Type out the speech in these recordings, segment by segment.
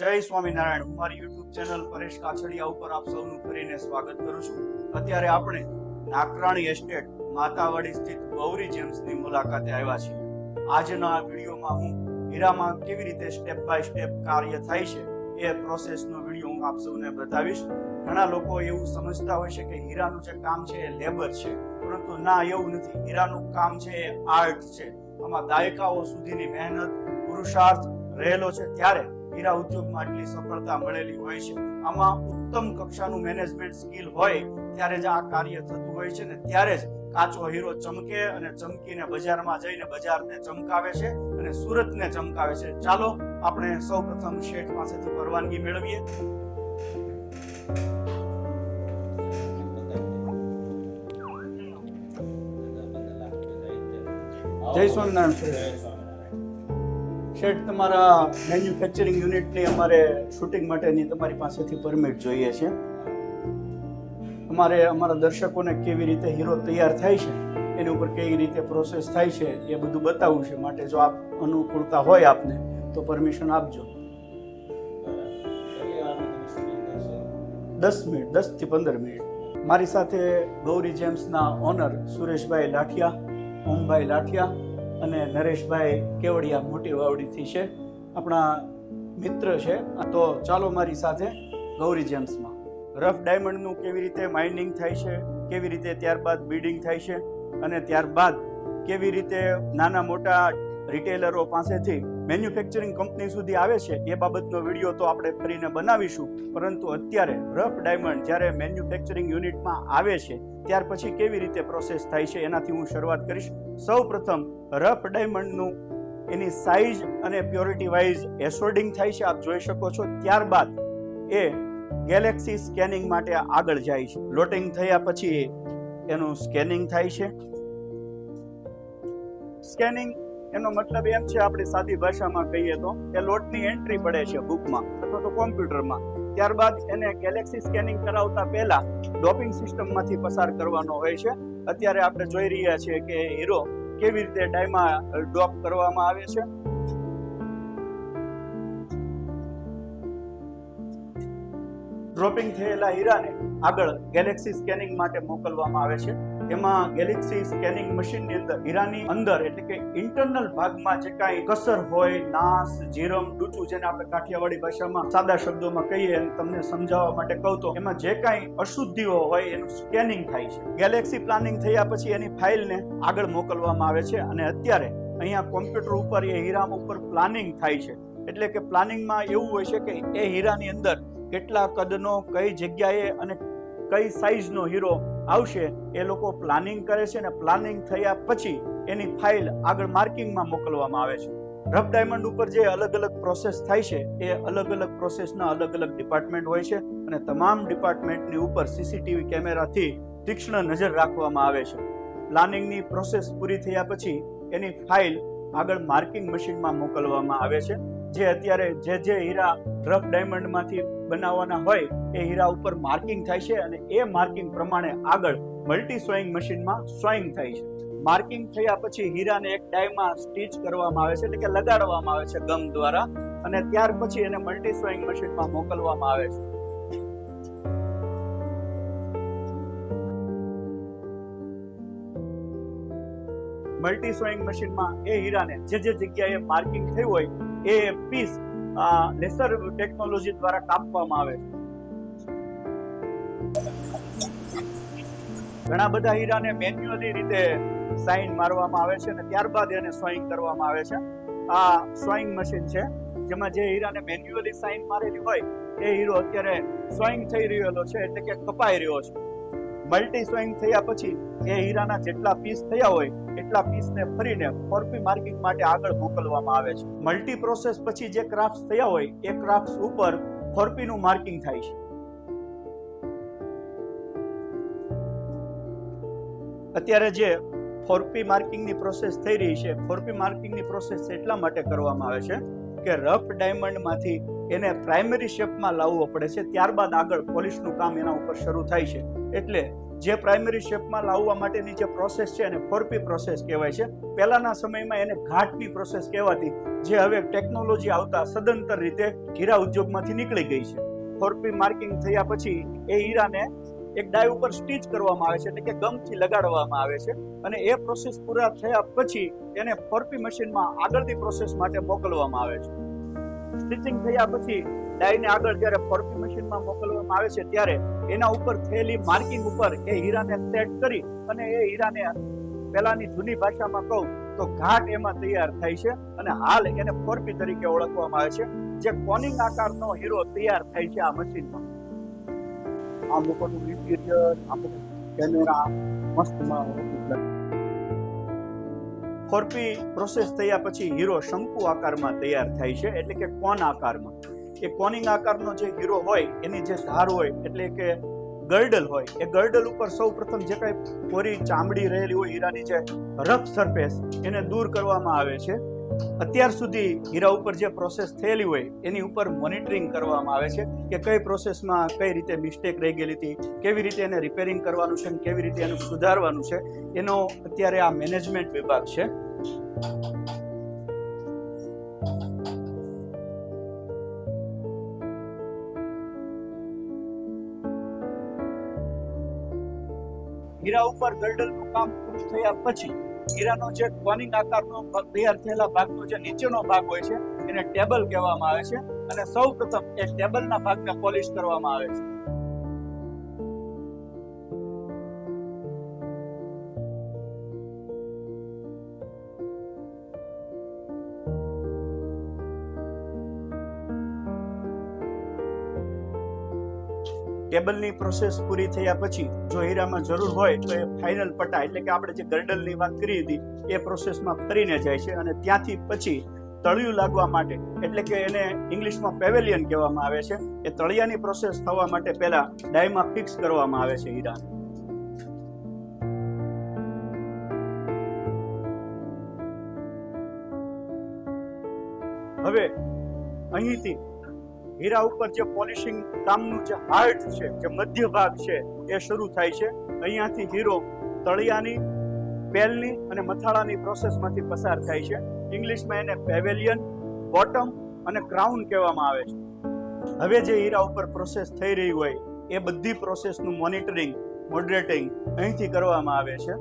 જય સ્વામિનારાયણ. હું મારી યુટ્યુબ ચેનલ પરેશ કાછડિયા ઉપર આપ સૌનું ફરીને સ્વાગત કરું છું. અત્યારે આપણે નાકરાણી એસ્ટેટ માતાવાડી સ્થિત ગૌરી જેમ્સની મુલાકાતે આવ્યા છીએ. આજના આ વિડીયોમાં હું હીરામાં કેવી રીતે સ્ટેપ બાય સ્ટેપ કાર્ય થાય છે એ પ્રોસેસનો વીડિયો હું આપ સૌને બતાવીશ. ઘણા લોકો એવું સમજતા હોય છે કે હીરાનું જે કામ છે એ લેબર છે, પરંતુ ના, એવું નથી. હીરાનું કામ છે એ આર્ટ છે. આમાં દાયકાઓ સુધીની મહેનત, પુરુષાર્થ રહેલો છે ત્યારે હીરા ઉદ્યોગમાં આટલી સફળતા મળેલી હોય છે. આમાં ઉત્તમ કક્ષાનું મેનેજમેન્ટ સ્કિલ હોય, ત્યારે જ આ કાર્ય થતું હોય છે ને ત્યારે જ કાચો હીરો ચમકે અને ચમકીને બજારમાં જઈને બજારને ચમકાવે છે અને સુરતને ચમકાવે છે. ચાલો, આપણે સૌપ્રથમ શેઠ પાસેથી પરવાનગી મેળવીએ. જય સ્વામિનારાયણ. શેઠ, તમારા મેન્યુફેક્ચરિંગ યુનિટની અમારે શૂટિંગ માટેની તમારી પાસેથી પરમિટ જોઈએ છે. અમારે, અમારા દર્શકોને કેવી રીતે હીરો તૈયાર થાય છે, એની ઉપર કેવી રીતે પ્રોસેસ થાય છે, એ બધું બતાવવું છે. માટે જો આપ અનુકૂળતા હોય આપને, તો પરમિશન આપજો. દસ મિનિટ દસથી પંદર મિનિટ. મારી સાથે ગૌરી જેમ્સના ઓનર સુરેશભાઈ લાઠિયા, ઓમભાઈ લાઠિયા અને નરેશભાઈ કેવડિયા મોટી વાવડીથી છે, આપણા મિત્ર છે. તો ચાલો મારી સાથે ગૌરી જેમ્સમાં. રફ ડાયમંડનું કેવી રીતે માઇનિંગ થાય છે, કેવી રીતે ત્યારબાદ બિલ્ડિંગ થાય છે, અને ત્યારબાદ કેવી રીતે નાના મોટા રિટેલરો પાસેથી મેન્યુફેક્ચરિંગ કંપની સુધી આવે છે, એ બાબતનો વીડિયો તો આપણે ફરીને બનાવીશું. પરંતુ અત્યારે રફ ડાયમંડ જ્યારે મેન્યુફેક્ચરિંગ યુનિટમાં આવે છે, ત્યાર પછી કેવી રીતે પ્રોસેસ થાય છે, એનાથી હું શરૂઆત કરીશ. સૌ પ્રથમ રફ ડાયમંડનું એની સાઇઝ અને પ્યોરિટી વાઇઝ એસોર્ડિંગ થાય છે, આપ જોઈ શકો છો. ત્યારબાદ એ ગેલેક્સી સ્કેનિંગ માટે આગળ જાય છે. લોટિંગ થયા પછી એનું સ્કેનિંગ થાય છે. સ્કેનિંગ એનો મતલબ એમ છે, આપણી સાદી ભાષામાં કહીએ તો કે લોટની એન્ટ્રી પડે છે બુકમાં અથવા તો કોમ્પ્યુટરમાં. ત્યારબાદ એને ગેલેક્સી સ્કેનિંગ કરાવતા પહેલા ડોપિંગ સિસ્ટમમાંથી પસાર કરવાનો હોય છે. અત્યારે આપણે જોઈ રહ્યા છીએ કે હીરો કેવી રીતે ડાયમાં ડોપ કરવામાં આવે છે. ડ્રોપિંગ થયેલા હીરાને આગળ ગેલેક્સી સ્કેનિંગ માટે મોકલવામાં આવે છે. એમાં ગેલેક્સી સ્કેનિંગ મશીનની અંદર હીરાની અંદર, એટલે કે ઇન્ટરનલ ભાગમાં જે કાંઈ કસર હોય, નાસ, જીરમ, ડૂચું, જેને આપણે કાઠિયાવાડી ભાષામાં સાદા શબ્દોમાં કહીએ અને તમને સમજાવવા માટે કહું તો, એમાં જે કાંઈ અશુદ્ધિઓ હોય એનું સ્કેનિંગ થાય છે. ગેલેક્સી પ્લાનિંગ થયા પછી એની ફાઇલને આગળ મોકલવામાં આવે છે અને અત્યારે અહીંયા કોમ્પ્યુટર ઉપર, એ હીરા ઉપર પ્લાનિંગ થાય છે. એટલે કે પ્લાનિંગમાં એવું હોય છે કે એ હીરાની અંદર કેટલા કદનો, કઈ જગ્યાએ અને કઈ સાઈઝનો હીરો આવશે, એ લોકો પ્લાનિંગ કરે છે અને પ્લાનિંગ થયા પછી એની ફાઇલ આગળ માર્કિંગમાં મોકલવામાં આવે છે. રફ ડાયમંડ ઉપર જે અલગ અલગ પ્રોસેસ થાય છે, એ અલગ અલગ પ્રોસેસના અલગ અલગ ડિપાર્ટમેન્ટ હોય છે અને તમામ ડિપાર્ટમેન્ટની ઉપર સીસીટીવી કેમેરાથી તીક્ષ્ણ નજર રાખવામાં આવે છે. પ્લાનિંગની પ્રોસેસ પૂરી થયા પછી એની ફાઇલ આગળ માર્કિંગ મશીનમાં મોકલવામાં આવે છે. જે અત્યારે જે જે હીરા રફ ડાયમંડમાંથી બનાવવાના હોય, એ હીરા ઉપર માર્કિંગ થાય છે અને એ માર્કિંગ પ્રમાણે આગળ મલ્ટી સોઈંગ મશીનમાં સોઈંગ થાય છે. માર્કિંગ થયા પછી હીરાને એક ડાયમાં સ્ટીચ કરવામાં આવે છે, એટલે કે લગાડવામાં આવે છે ગમ દ્વારા, અને ત્યાર પછી એને મલ્ટી સોઈંગ મશીનમાં મોકલવામાં આવે છે. મલ્ટી સોઈંગ મશીનમાં એ હીરાને જે જે જગ્યાએ માર્કિંગ થયું હોય એ પીસ લેસર ટેકનોલોજી દ્વારા કાપવામાં આવે છે. ઘણા બધા હીરાને મેન્યુઅલી રીતે સાઇન મારવામાં આવે છે અને ત્યારબાદ એને સોઈંગ કરવામાં આવે છે. આ સોઈંગ મશીન છે, જેમાં જે હીરાને મેન્યુઅલી સાઇન મારેલી હોય, એ હીરો અત્યારે સોઈંગ થઈ રહેલો છે, એટલે કે કપાઈ રહ્યો છે. મલ્ટી સોઈંગ થયા પછી એ હીરાના જેટલા પીસ થયા હોય, એટલા પીસને ફરીને ફોરપી માર્કિંગ માટે આગળ મોકલવામાં આવે છે. મલ્ટી પ્રોસેસ પછી જે ક્રાફ્ટ થયા હોય, એ ક્રાફ્ટ ઉપર ફોરપીનું માર્કિંગ થાય છે. અત્યારે જે ફોરપી માર્કિંગની પ્રોસેસ થઈ રહી છે ફોરપી માર્કિંગની પ્રોસેસ એટલા માટે કરવામાં આવે છે કે રફ ડાયમંડમાંથી એને પ્રાઇમરી શેપમાં લાવવો પડે છે, ત્યારબાદ આગળ પોલિશનું કામ એના ઉપર શરૂ થાય છે. એટલે જે પ્રાઇમરી શેપમાં લાવવા માટેની જે પ્રોસેસ છે એને ફોરપી પ્રોસેસ કહેવાય છે. પહેલાના સમયમાં એને ઘાટની પ્રોસેસ કહેવાતી, જે હવે ટેકનોલોજી આવતા સદંતર રીતે હીરા ઉદ્યોગમાંથી નીકળી ગઈ છે. ફોરપી માર્કિંગ થયા પછી એ હીરાને એક ડાય ઉપર સ્ટીચ કરવામાં આવે છે, એટલે કે ગમથી લગાડવામાં આવે છે. અને એ પ્રોસેસ પૂરા થયા પછી એને ફોરપી મશીનમાં આગળની પ્રોસેસ માટે મોકલવામાં આવે છે. સ્ટિચિંગ થયા પછી ડાઈને આગળ જ્યારે ફોરપી મશીનમાં મોકલવામાં આવે છે, ત્યારે એના ઉપર થયેલી માર્કિંગ ઉપર એ હીરાને સેટ કરી અને એ હીરાને પહેલાની જૂની ભાષામાં કહું તો ઘાટ એમાં તૈયાર થાય છે અને હાલ એને ફોર્પી તરીકે ઓળખવામાં આવે છે, જે કોનિંગ આકારનો હીરો તૈયાર થાય છે આ મશીનમાં. આ લોકોનું ઇન્ટિરિયર આ કેમેરા મસ્તમાં મસ્ત ફોરપી પ્રોસેસ થયા પછી હીરો શંકુ આકારમાં તૈયાર થાય છે. એટલે કે કોન આકારમાં? એ કોનિંગ આકારનો જે હીરો હોય, એની જે ધાર હોય, એટલે કે ગર્ડલ હોય, એ ગર્ડલ ઉપર સૌ પ્રથમ જે કાંઈ કોરી ચામડી રહેલી હોય, હીરાની જે રફ સરફેસ એને દૂર કરવામાં આવે છે. અત્યાર સુધી હીરા ઉપર જે પ્રોસેસ થયેલી હોય, એની ઉપર મોનિટરિંગ કરવામાં આવે છે કે કઈ પ્રોસેસમાં કઈ રીતે મિસ્ટેક રહી ગયેલી હતી, કેવી રીતે એને રિપેરિંગ કરવાનું છે અને કેવી રીતે એનું સુધારવાનું છે, એનો અત્યારે આ મેનેજમેન્ટ વિભાગ છે. હીરા ઉપર ગર્ડલનું કામ પૂરું થયા પછી હીરાનો જે કોનિંગ આકારનો તૈયાર થયેલા ભાગનો જે નીચેનો ભાગ હોય છે, એને ટેબલ કહેવામાં આવે છે. અને સૌ પ્રથમ એ ટેબલના ભાગને પોલિશ કરવામાં આવે છે. ટેબલની પ્રોસેસ પૂરી થયા પછી જો હીરામાં જરૂર હોય તો એ ફાઇનલ પટ્ટા, એટલે કે આપણે જે ગર્ડલની વાત કરી હતી, એ પ્રોસેસમાં ફરીને જાય છે અને ત્યાંથી પછી તળિયું લાગવા માટે, એટલે કે એને ઇંગ્લિશમાં પેવેલિયન કહેવામાં આવે છે, એ તળિયાની પ્રોસેસ થવા માટે પહેલા ડાયમાં ફિક્સ કરવામાં આવે છે હીરા હવે અહીંથી હીરા ઉપર જે પોલિશિંગ કામનું જે હાર્ટ છે, જે મધ્ય ભાગ છે, એ શરૂ થાય છે. અહીંયાથી હીરો તળિયાની પેલની અને મથાળાની પ્રોસેસમાંથી પસાર થાય છે. ઇંગ્લિશમાં એને પેવેલિયન બોટમ અને ક્રાઉન કહેવામાં આવે છે. હવે જે હીરા ઉપર પ્રોસેસ થઈ રહી હોય, એ બધી પ્રોસેસનું મોનિટરિંગ મોડરેટિંગ અહીંથી કરવામાં આવે છે.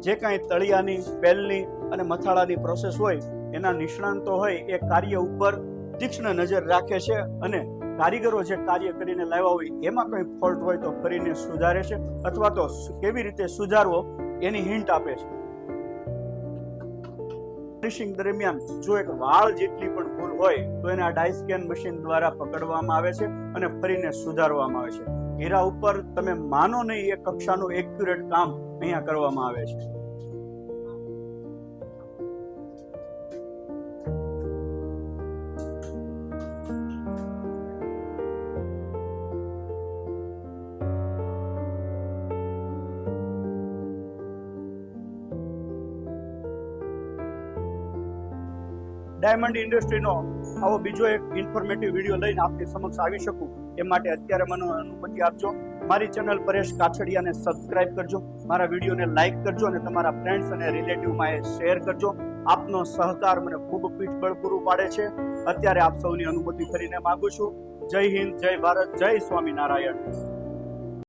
જે કાંઈ તળિયાની પેલની અને મથાળાની પ્રોસેસ હોય, એના નિષ્ણાંતો હોય, એ કાર્ય ઉપર તીક્ષ્ણ નજર રાખે છે અને કારીગરો જે કાર્ય કરીને લાવ્યા હોય, એમાં કંઈ ફોલ્ટ હોય તો કરીને સુધારે છે અથવા તો કેવી રીતે સુધારવો એની હિન્ટ આપે છે. ફિનિશિંગ દરમિયાન જો એક વાળ જેટલી પણ ભૂલ હોય, તો એને આ ડાય સ્કેન મશીન દ્વારા પકડવામાં આવે છે અને ફરીને સુધારવામાં આવે છે. હીરા ઉપર તમે માનો નહીં એ કક્ષાનું એક્યુરેટ કામ અહીંયા કરવામાં આવે છે. ડાયમંડ ઇન્ડસ્ટ્રીનો આવો બીજો એક ઇન્ફોર્મેટિવ વીડિયો લઈને આપની સમક્ષ આવી શકું એ માટે અત્યારે મને અનુમતિ આપજો. મારી ચેનલ પરેશ કાછડિયાને સબસ્ક્રાઇબ કરજો, મારા વિડીયોને લાઇક કરજો અને તમારા ફ્રેન્ડ્સ અને રિલેટિવમાં એ શેર કરજો. આપનો સહકાર મને ખૂબ પીઠબળ પૂરું પાડે છે. અત્યારે આપ સૌની અનુમતિ કરીને માંગુ છું. જય હિન્દ, જય ભારત, જય સ્વામિનારાયણ.